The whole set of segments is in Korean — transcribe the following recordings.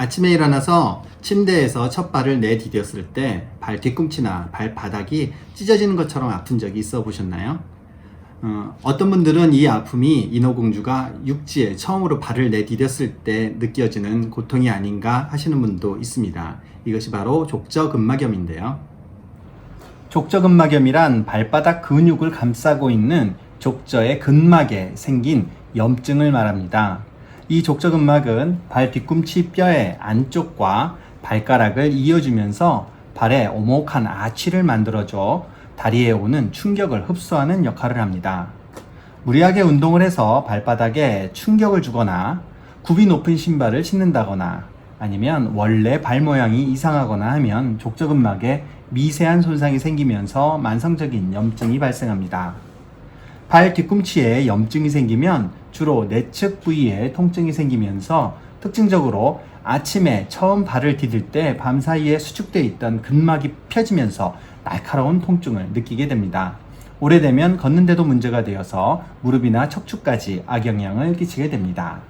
아침에 일어나서 침대에서 첫 발을 내디뎠을 때 발 뒤꿈치나 발바닥이 찢어지는 것처럼 아픈 적이 있어 보셨나요? 어, 어떤 분들은 이 아픔이 인어공주가 육지에 처음으로 발을 내디뎠을 때 느껴지는 고통이 아닌가 하시는 분도 있습니다. 이것이 바로 족저근막염인데요. 족저근막염이란 발바닥 근육을 감싸고 있는 족저의 근막에 생긴 염증을 말합니다. 이 족저근막은 발 뒤꿈치 뼈의 안쪽과 발가락을 이어주면서 발에 오목한 아치를 만들어줘 다리에 오는 충격을 흡수하는 역할을 합니다. 무리하게 운동을 해서 발바닥에 충격을 주거나 굽이 높은 신발을 신는다거나 아니면 원래 발 모양이 이상하거나 하면 족저근막에 미세한 손상이 생기면서 만성적인 염증이 발생합니다. 발 뒤꿈치에 염증이 생기면 주로 내측 부위에 통증이 생기면서 특징적으로 아침에 처음 발을 디딜 때 밤 사이에 수축되어 있던 근막이 펴지면서 날카로운 통증을 느끼게 됩니다. 오래되면 걷는데도 문제가 되어서 무릎이나 척추까지 악영향을 끼치게 됩니다.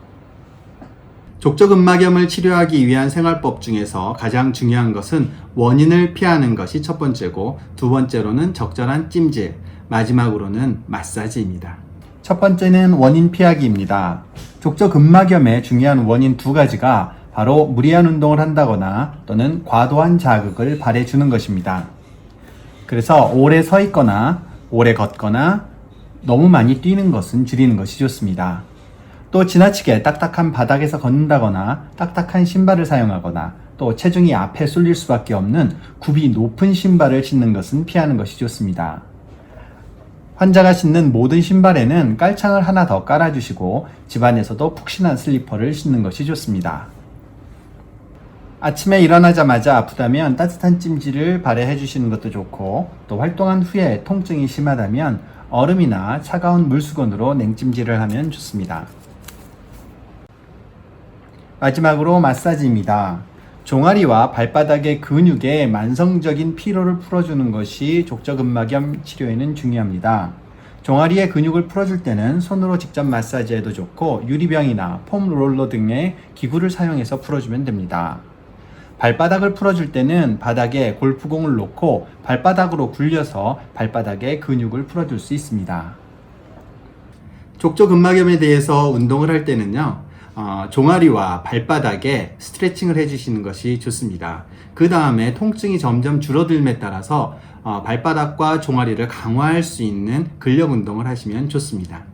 족저근막염을 치료하기 위한 생활법 중에서 가장 중요한 것은 원인을 피하는 것이 첫 번째고 두 번째로는 적절한 찜질, 마지막으로는 마사지입니다. 첫 번째는 원인 피하기입니다. 족저 근막염의 중요한 원인 두 가지가 바로 무리한 운동을 한다거나 또는 과도한 자극을 발해 주는 것입니다. 그래서 오래 서 있거나 오래 걷거나 너무 많이 뛰는 것은 줄이는 것이 좋습니다. 또 지나치게 딱딱한 바닥에서 걷는다거나 딱딱한 신발을 사용하거나 또 체중이 앞에 쏠릴 수밖에 없는 굽이 높은 신발을 신는 것은 피하는 것이 좋습니다. 환자가 신는 모든 신발에는 깔창을 하나 더 깔아주시고 집안에서도 푹신한 슬리퍼를 신는 것이 좋습니다. 아침에 일어나자마자 아프다면 따뜻한 찜질을 발해해 주시는 것도 좋고 또 활동한 후에 통증이 심하다면 얼음이나 차가운 물수건으로 냉찜질을 하면 좋습니다. 마지막으로 마사지입니다. 종아리와 발바닥의 근육에 만성적인 피로를 풀어주는 것이 족저근막염 치료에는 중요합니다. 종아리의 근육을 풀어줄 때는 손으로 직접 마사지해도 좋고 유리병이나 폼 롤러 등의 기구를 사용해서 풀어주면 됩니다. 발바닥을 풀어줄 때는 바닥에 골프공을 놓고 발바닥으로 굴려서 발바닥의 근육을 풀어줄 수 있습니다. 족저근막염에 대해서 운동을 할 때는요, 어, 종아리와 발바닥에 스트레칭을 해주시는 것이 좋습니다. 그 다음에 통증이 점점 줄어들에 따라서 어, 발바닥과 종아리를 강화할 수 있는 근력 운동을 하시면 좋습니다.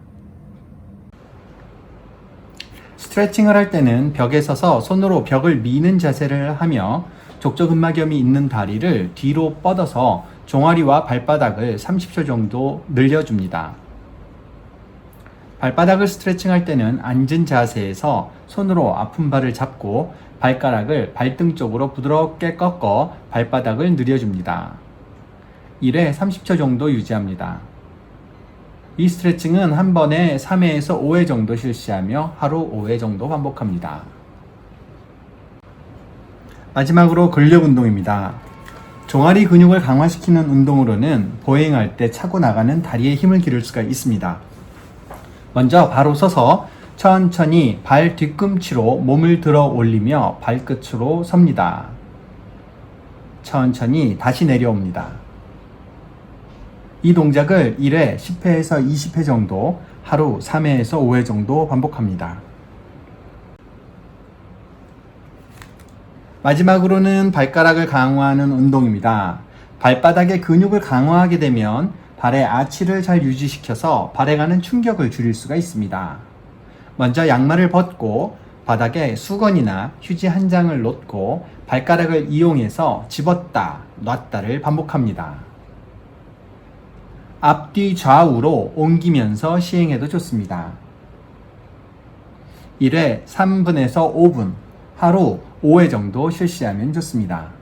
스트레칭을 할 때는 벽에 서서 손으로 벽을 미는 자세를 하며 족저근막염이 있는 다리를 뒤로 뻗어서 종아리와 발바닥을 30초 정도 늘려줍니다. 발바닥을 스트레칭할 때는 앉은 자세에서 손으로 아픈 발을 잡고 발가락을 발등 쪽으로 부드럽게 꺾어 발바닥을 늘려줍니다. 1회 30초 정도 유지합니다. 이 스트레칭은 한 번에 3회에서 5회 정도 실시하며 하루 5회 정도 반복합니다. 마지막으로 근력 운동입니다. 종아리 근육을 강화시키는 운동으로는 보행할 때 차고 나가는 다리에 힘을 기를 수가 있습니다. 먼저 바로 서서 천천히 발 뒤꿈치로 몸을 들어 올리며 발끝으로 섭니다. 천천히 다시 내려옵니다. 이 동작을 1회 10회에서 20회 정도, 하루 3회에서 5회 정도 반복합니다. 마지막으로는 발가락을 강화하는 운동입니다. 발바닥의 근육을 강화하게 되면 발의 아치를 잘 유지시켜서 발에 가는 충격을 줄일 수가 있습니다. 먼저 양말을 벗고 바닥에 수건이나 휴지 한 장을 놓고 발가락을 이용해서 집었다, 놨다를 반복합니다. 앞뒤 좌우로 옮기면서 시행해도 좋습니다. 1회 3분에서 5분, 하루 5회 정도 실시하면 좋습니다.